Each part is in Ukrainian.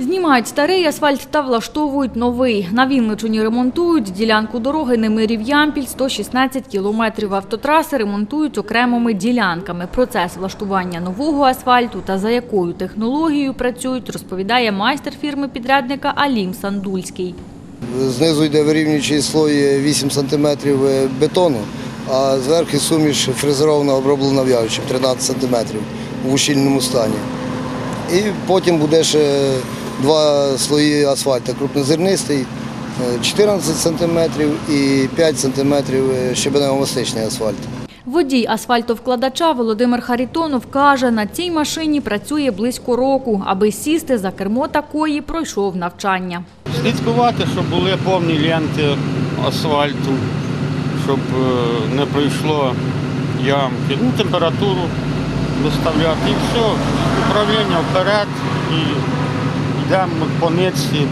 Знімають старий асфальт та влаштовують новий. На Вінничині ремонтують ділянку дороги Немирів-Ямпіль 116 кілометрів автотраси ремонтують окремими ділянками. Процес влаштування нового асфальту та за якою технологією працюють, розповідає майстер фірми-підрядника Алім Сандульський. Знизу йде вирівнюючий слой 8 см бетону, а зверху суміш фрезерована оброблена в'явичем 13 см в ущільному стані. І потім буде ще два слої асфальту крупнозернистий, е, 14 см і 5 см щебенево-мастичний асфальт. Водій асфальтовкладача Володимир Харитонов каже, на цій машині працює близько року. Аби сісти за кермо такої, пройшов навчання. Слідкувати, щоб були повні ленти асфальту, щоб е, не пройшло ямки. Ну, температуру виставляти і все. Управління вперед і йдемо по нитці,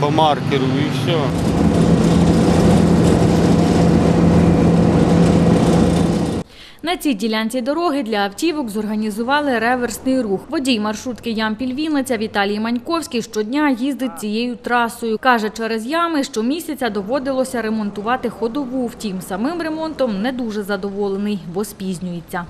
по маркеру і все. На цій ділянці дороги для автівок зорганізували реверсний рух. Водій маршрутки Ямпіль-Вінниця Віталій Маньковський щодня їздить цією трасою. Каже, через ями щомісяця доводилося ремонтувати ходову. Втім, самим ремонтом не дуже задоволений, бо спізнюється.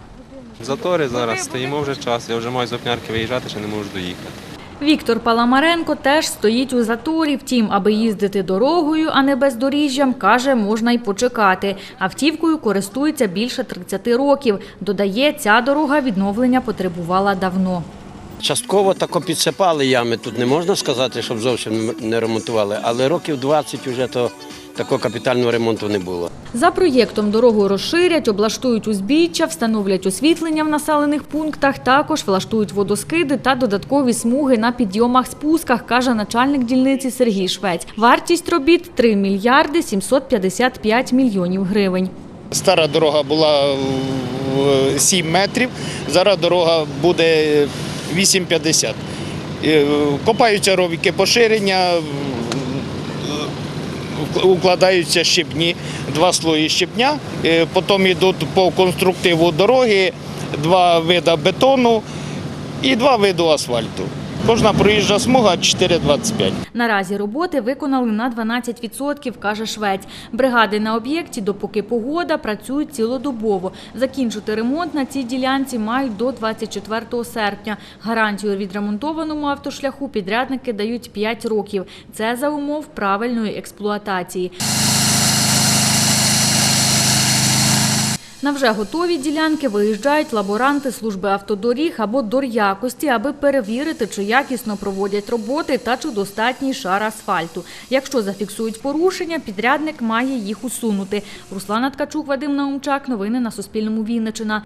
В заторі зараз стоїмо вже час. Я вже маю з Опнярки виїжджати, ще не можу доїхати. Віктор Паламаренко теж стоїть у заторі. Втім, аби їздити дорогою, а не бездоріжжям, каже, можна й почекати. Автівкою користується більше 30 років. Додає, ця дорога відновлення потребувала давно. Частково тако підсипали ями. Тут не можна сказати, щоб зовсім не ремонтували, але років 20 вже то такого капітального ремонту не було. За проєктом дорогу розширять, облаштують узбіччя, встановлять освітлення в населених пунктах, також влаштують водоскиди та додаткові смуги на підйомах-спусках, каже начальник дільниці Сергій Швець. Вартість робіт – 3 мільярди 755 мільйонів гривень. Стара дорога була в 7 метрів, зараз дорога буде 8,50. Е, Копаються ровіки поширення, укладаються щебні, два слої щебня, е, потім йдуть по конструктиву дороги, два види бетону і два види асфальту. Кожна проїжджа смуга 4,25. Наразі роботи виконали на 12%, каже Швець. Бригади на об'єкті, допоки погода, працюють цілодобово. Закінчити ремонт на цій ділянці мають до 24 серпня. Гарантію відремонтованому автошляху підрядники дають 5 років. Це за умов правильної експлуатації. На вже готові ділянки виїжджають лаборанти служби автодоріг або дор'якості, аби перевірити, чи якісно проводять роботи та чи достатній шар асфальту. Якщо зафіксують порушення, підрядник має їх усунути. Руслана Ткачук, Вадим Наумчак. Новини на Суспільному Вінничина.